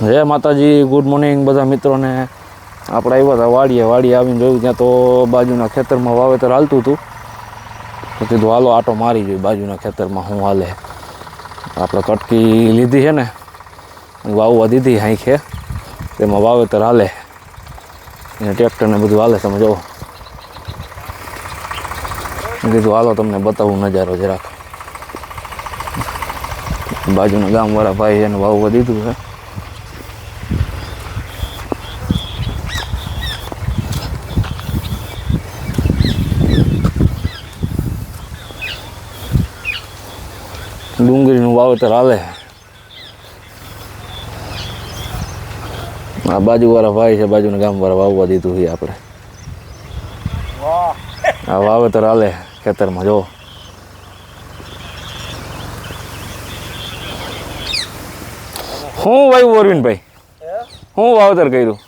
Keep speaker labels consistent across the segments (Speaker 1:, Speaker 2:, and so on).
Speaker 1: જય માતાજી good morning બધા મિત્રોને. આપણે આવ્યા હતા વાડીએ વાડીએ આવીને જોયું ત્યાં તો બાજુના ખેતરમાં વાવેતર હાલતું હતું. તો કીધું, હાલો, આટો મારી જોઈ બાજુના ખેતરમાં હું હાલે. આપણે કટકી લીધી છે ને વાવવા દીધી હાંખે તેમાં વાવેતર હાલે. એને ટ્રેક્ટરને બધું હાલે, તમે જુઓ કીધું, હાલો, તમને બતાવું નજારો જરાક. બાજુના ગામવાળા ભાઈ એને વાવવા દીધું છે ડુંગળીનું વાવેતર હાલે આ બાજુવાળા ભાઈ છે બાજુના ગામવાળા વાવવા દીધું છે આપણે. આ વાવેતર હાલે ખેતરમાં જો. શું વાવ્યું અરવિંદભાઈ? હું વાવેતર કર્યું?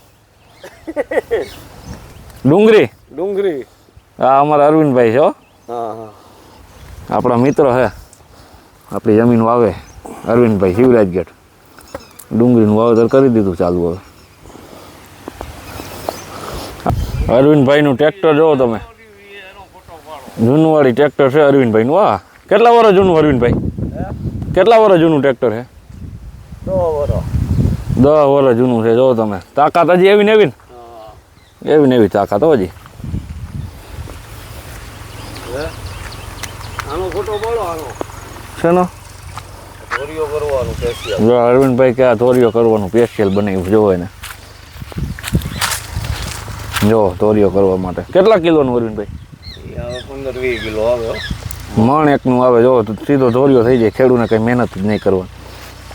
Speaker 1: ડુંગળી?
Speaker 2: ડુંગળી.
Speaker 1: આ અમારા અરવિંદભાઈ છે હો.
Speaker 2: હા હા.
Speaker 1: આપણા મિત્રો છે. આપણી જમીન વાવે. અરવિંદભાઈ શિવરાજ ગેટ ડુંગળીનું વાવેતર કરી દીધું ચાલુ હવે. અરવિંદભાઈનું ટ્રેક્ટર જોવો તમે. જૂનવાળી ટ્રેક્ટર છે અરવિંદભાઈનું. વાહ કેટલા વર્ષ જૂનું અરવિંદભાઈ? કેટલા વર્ષ જૂનું ટ્રેક્ટર છે? દસ વર્ષ જૂનું છે, જોવો તમે. તાકાત હજી એવી ને ને? એવી ને એવી તાકાત હજી.
Speaker 2: આનો ફોટો બોલો આનો.
Speaker 1: શેનો અરવિંદભાઈ કે આ તોરિયો કરવાનું સ્પેશિયલ બનાવ્યું જોવો એને જો તોરિયો કરવા માટે. કેટલા કિલોનું અરવિંદભાઈ?
Speaker 2: પંદર વીસ કિલો આવે
Speaker 1: મણ એકનું આવે. જો તો સીધો ધોરિયો થઈ જાય ખેડૂને કંઈ મહેનત જ નહીં કરવાની.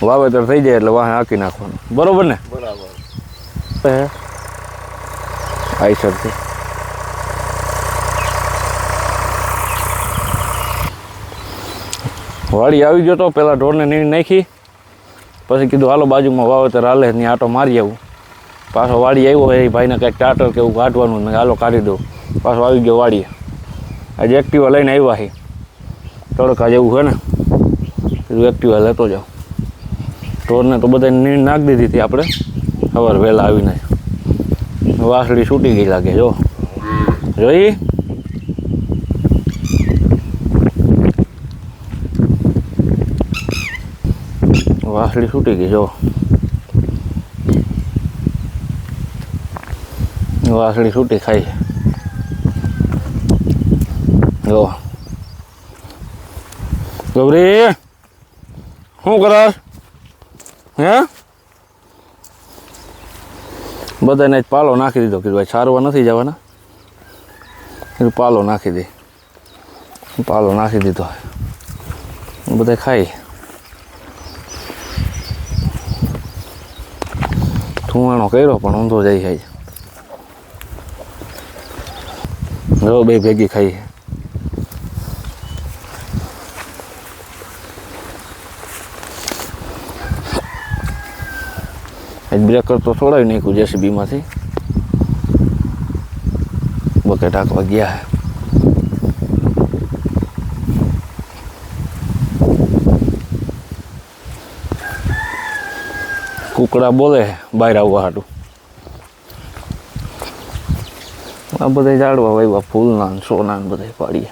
Speaker 1: વાવેતર થઈ જાય એટલે વાહે હાંકી નાખવાનું. બરોબર ને?
Speaker 2: બરાબર.
Speaker 1: આઈ આઈસરથી વાડી આવી ગયો તો પહેલાં ઢોરને નીણ નાખી. પછી કીધું, હાલો, બાજુમાં વાવેતર હાલે, ત્યાં આટો મારી આવું. પાછો વાડી આવ્યો, એ ભાઈને કંઈક ટાટર કે એવું કાઢવાનું મેં હાલો, કાઢી દઉં પાછો આવી ગયો વાડીએ. આજે એક્ટિવા લઈને આવ્યા છે. તડકા જેવું છે ને. કીધું, એક્ટિવા લેતો જાઉં ઢોરને તો બધાને નીણ નાખી દીધી હતી આપણે. સવાર વહેલા આવીને વાસળી છૂટી ગઈ લાગે, જો. જોઈ? વાસળી છૂટી ગઈ, જો. વાસળી છૂટી ખાઈ. જો. ગૌરી, શું કરસ હે? બધાને જ પાલો નાખી દીધો. કીધું, ભાઈ, સારવા નથી જવાના. કીધું, પાલો નાખી દે. પાલો નાખી દીધો. બધા ખાઈ. ધુવાણો કર્યો, પણ ઊંધો જાય છે. જો બે ભેગી ખાઈ બ્રેકર તો છોડાવી નાખ્યું જેસીબીમાંથી. બકેટ હાંકવા ગયા કુકડા બોલે, બહાર આવવા હાટું. આ બધા ઝાડવા વાવ્યા ફૂલના સોના બધા પાડીએ.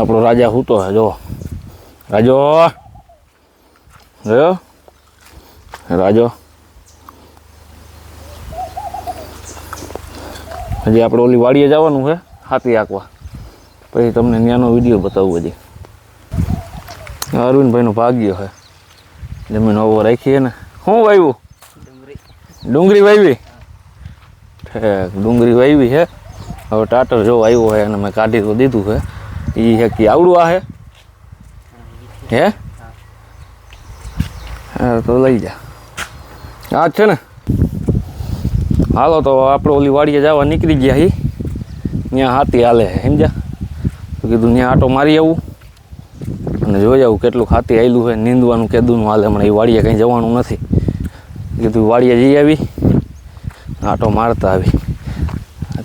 Speaker 1: આપણો રાજા હૂતો હે, જો. રાજો! જોયો? રાજો! હજી આપણે ઓલી વાડીએ જવાનું છે હાથી આંકવા. પછી તમને ત્યાંનો વીડિયો બતાવું હજી. અરવિંદભાઈનું ભાગ્ય છે જમીન ઓવો રાખીએ ને શું વાવ્યું ડુંગળી વાવી ઠેક, ડુંગળી વાવી છે હવે ટાટર જો આવ્યો હોય અને મેં કાઢી તો દીધું છે એ છે કે આવડું આ હે? હે? હા, તો લઈ જા. આ જ છે ને. હાલો તો આપણે ઓલી વાડીએ જવા નીકળી ગયા હી. ત્યાં હાથી હાલે છે સમજ્યા? તો કીધું ત્યાં આટો મારી આવું. અને જોઈ આવું કેટલું ખાતી આવેલું છે નીંદવાનું, કેદુનું હાલે, હમણાં એ વાડીએ કંઈ જવાનું નથી. કીધું, વાડીએ જઈ આવી. આટો મારતા આવી.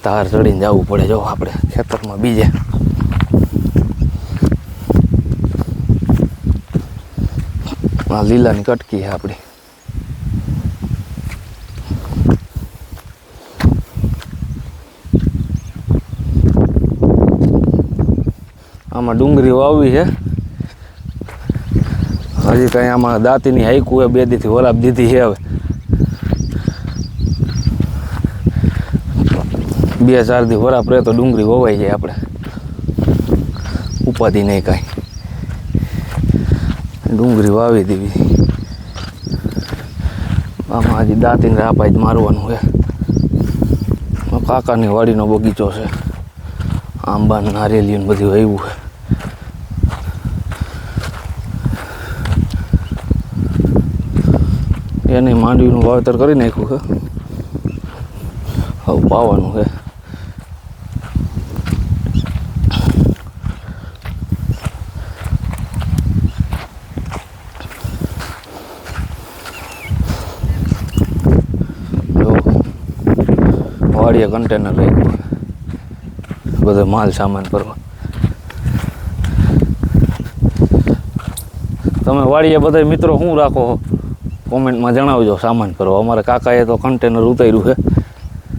Speaker 1: તાર ચડીને જવું પડે, જો આપણે ખેતરમાં બીજે. આ લીલાની કટકી છે આપણી. આમાં ડુંગળી વાવી છે. હજી કાંઈ આમાં દાંતીની હાઈકું હોય બે દીથી વરાપ દીધી છે હવે. બે ચાર દી વરાપ રહે તો ડુંગળી વવાઈ જાય આપણે. ઉપાધિ નહીં કાંઈ. ડુંગળી વાવી દેવી. આમાં હજી દાંતીને રાપાઈ જ મારવાનું છે. કાકાની વાડીનો બગીચો છે. આંબા નારિયેલી બધું આવ્યું છે. એને માંડવીનું વાવેતર કરી નાખ્યું છે. હવે પાવાનું છે. વાડીએ કન્ટેનર રાખ્યું બધો માલ સામાન ભરવા. તમે વાડીએ બધા મિત્રો શું રાખો? કોમેન્ટમાં જણાવજો, સામાન ભરવા અમારા કાકાએ તો કન્ટેનર ઉતાર્યું છે.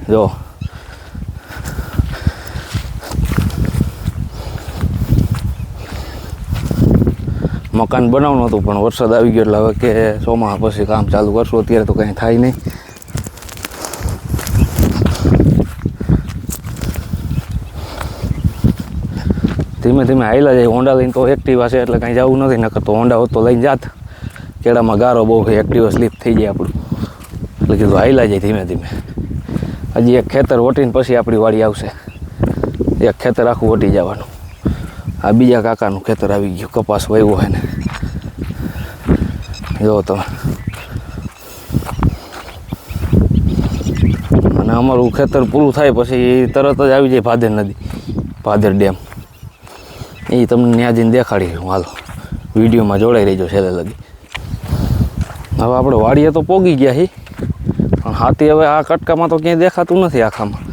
Speaker 1: જો. મકાન બનાવવાનું હતું, પણ વરસાદ આવી ગયો એટલે હવે કે ચોમાસા પછી કામ ચાલુ કરશું. અત્યારે તો કંઈ થાય નહીં. ધીમે ધીમે હાઈલા જાય. હોન્ડા લઈને તો એક્ટિવા છે એટલે કાંઈ જવું નથી, નકર તો હોન્ડા હોત તો લઈને જાત. કેળામાં ગારો બહુ એક્ટિવ સ્લીપ થઈ જાય આપણું. એટલે કીધું હાઈલા જાય ધીમે ધીમે. હજી એક ખેતર વટીને પછી આપણી વાડી આવશે. એક ખેતર આખું વટી જવાનું. આ બીજા કાકાનું ખેતર આવી ગયું, કપાસ વાવ્યો હોય ને. જો તમે. અને અમારું ખેતર પૂરું થાય પછી તરત જ આવી જાય ભાદર નદી, ભાદર ડેમ. એ તમને ત્યાં જઈને દેખાડી હું હાલો. વિડીયોમાં જોડાઈ રહેજો છેલ્લે લગી. હવે આપણે વાડીએ તો પોગી ગયા છીએ પણ હાથી હવે આ કટકામાં તો ક્યાંય દેખાતું નથી આખામાં.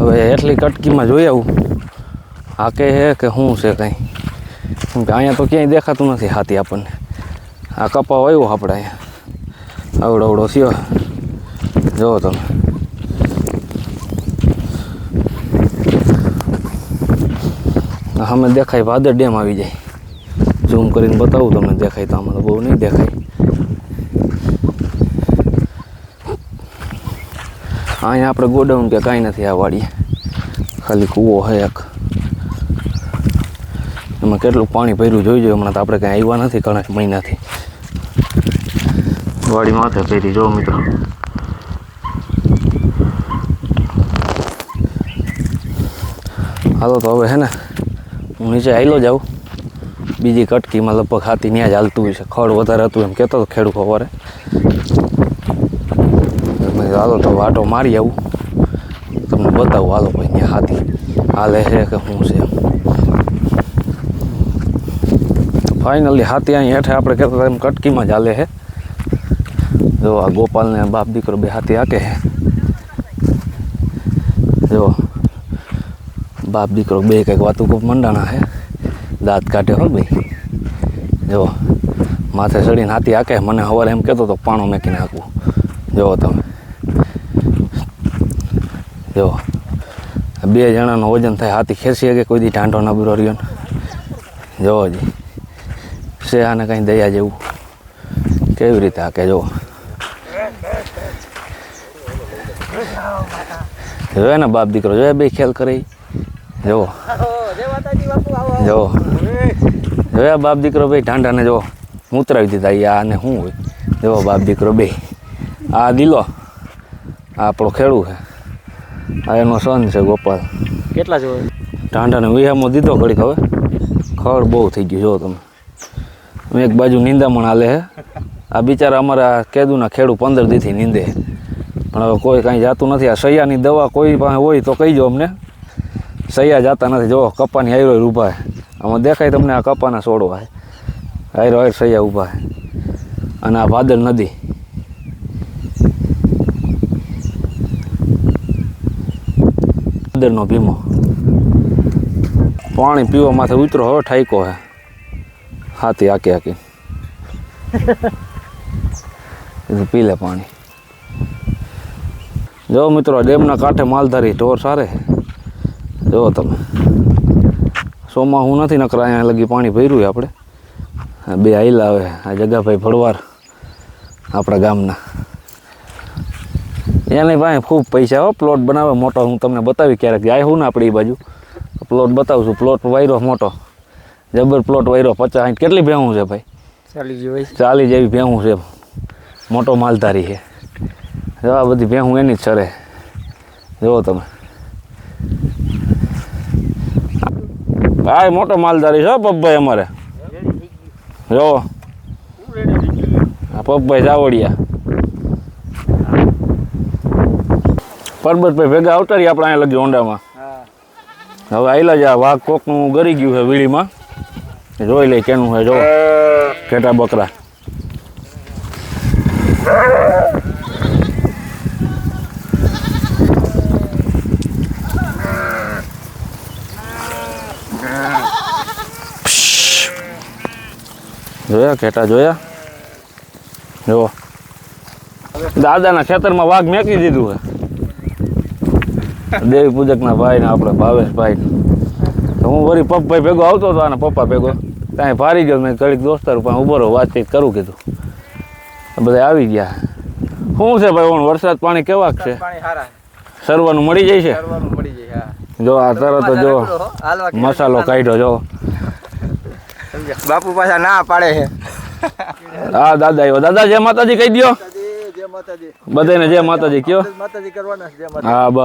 Speaker 1: હવે એટલી કટકીમાં જોઈ આવું. આ કે હે કે શું છે કંઈ? કેમ કે અહીંયા તો ક્યાંય દેખાતું નથી હાથી આપણને. આ કપા વાવ્યો આપણે અહીંયા. અવડો અવડો થયો. જુઓ તમે. અમે દેખાય ભાદર ડેમ આવી જાય. ઝૂમ કરીને બતાવું તમને. દેખાય તો આમાં તો બહુ નહીં દેખાય. અહીંયા આપણે ગોડાઉન કે કાંઈ નથી આ વાડીએ. ખાલી કૂવો છે એક. એમાં કેટલું પાણી ભર્યું જોઈજો હમણાં તો આપણે કાંઈ આવ્યા નથી ઘણા મહિનાથી વાડી માથે પહેરી જો મિત્રો. હાલો તો હવે હે ને, હું નીચે આવેલો જાઉં બીજી કટકીમાં લગભગ હાથી ત્યાં જ હાલતું હોય છે. ખડ વધારે હતું એમ કહેતો હતો ખેડૂત મેં કીધું, હાલો, તો વાટો મારી આવું. તમને બતાવું, હાલો ભાઈ ત્યાં હાથી. હાલે છે કે શું છે ફાઇનલી હાથી અહીં હેઠે આપણે કહેતા હતા, એમ કટકીમાં જ હાલે છે જો આ ગોપાલને બાપ દીકરો બે હાથી હાકે છે જો બાપ દીકરો બે કંઈક વાતું ખૂબ મંડાણા છે દાંત કાઢે હો ભાઈ. જો માથે ચડીને હાથી હાકે મને સવારે એમ કહેતો હતો, પાણો મેકીને હાંકવું જુઓ તમે. જો, બે જણાનું વજન થાય, હાથી ખેંચી શકે, કોઈ દી ઢાંઢો ના બુરો રહ્યો ને. જોવો જી છે આને કંઈ દયા જેવું. કેવી રીતે હાકે જુઓ જોયા ને બાપ દીકરો જોયા બે ખેલ કરે. ઈ? જુઓ જુઓ જોયા બાપ દીકરો ભાઈ ઢાંઢાને જો ઉતરાવી દીધા, ઈ આને શું હોય? જો બાપ દીકરો બે. આ દિલો, આ આપણો ખેડૂ છે. આ એનો સન છે ગોપાલ.
Speaker 2: કેટલા છે
Speaker 1: ટાંડાને વિહામો દીધો ઘડીક હવે. ખડ બહુ થઈ ગયું જો તમે. એક બાજુ નિંદામણ હાલે હે. આ બિચારા અમારા કેદુના ખેડૂ પંદર દીથી નીંદે પણ હવે કોઈ કાંઈ જાતું નથી. આ સૈયાની દવા કોઈ પાસે હોય તો કહીજો અમને. સૈયા જાતા નથી. જો કપાની હાઈરો ઊભા છે આમાં દેખાય તમને આ કપાના છોડવા હાઈરો હાઈર સૈયા ઊભા છે અને આ ભાદર નદી. ભાદરનો ભીમો. પાણી પીવા માથે ઉતરો હવે ઠાઈકો હે. હાથી આકે હાકી. પી લે પાણી. જો મિત્રો, ડેમના કાંઠે માલધારી ઢોર સારે જો તમે. સોમાં હું નથી, નકરા અહીંયા લગી પાણી ભર્યું આપણે. બે આઈલા આવે, આ જગાભાઈ ભળવાર આપણા ગામના. એને પાસે ખૂબ પૈસા હો પ્લોટ બનાવે મોટો. હું તમને બતાવી ક્યારેક જાય હું ને આપણે એ બાજુ. પ્લોટ બતાવું છું. પ્લોટ વાયરો મોટો. જબર પ્લોટ વાયરો પચાસ સાઠ. કેટલી ભેહું છે ભાઈ?
Speaker 2: ચાલી ગયું ભાઈ
Speaker 1: ચાલી જેવી ભેહું છે. મોટો માલધારી છે. જો આ બધી ભેહું એની જ સરે જુઓ તમે. હા એ મોટો માલધારી છે હો પપભાઈ અમારે. જો આ પપભાઈ જાવડિયા. પરબતભાઈ ભેગા અવતારી આપણે અહીંયા લગી હોન્ડામાં.
Speaker 2: હા.
Speaker 1: હવે આયલા જ આ વાઘ કોકનું ગરી ગયું છે વીડીમાં જોઈ લે કેનું છે જો ઘેટા બકરા. જોયા ઘેટા જોયા? જો દાદાના ખેતરમાં વાઘ મેકી દીધું છે દેવી પૂજકના ભાઈ ને આપણે ભાવેશભાઈ તો હું વળી પપ્પાઈ ભેગો આવતો હતો અને પપ્પા ભેગો. ત્યાં ભારી ગયો મેં ઘડીક દોસ્તાર પણ ઊભો રહો વાતચીત કરું કીધું. બધા આવી ગયા. શું છે ભાઈ ઓણ વરસાદ પાણી કેવાક છે? સરવાનું મળી જાય છે? જો આ તરત જો મસાલો કાઢ્યો જો.
Speaker 2: બાપુ પાછા ના પાડે છે.
Speaker 1: હા દાદા આવ્યો. દાદા જય માતાજી કહી દો બધાને જય માતાજી કયો હા બસ.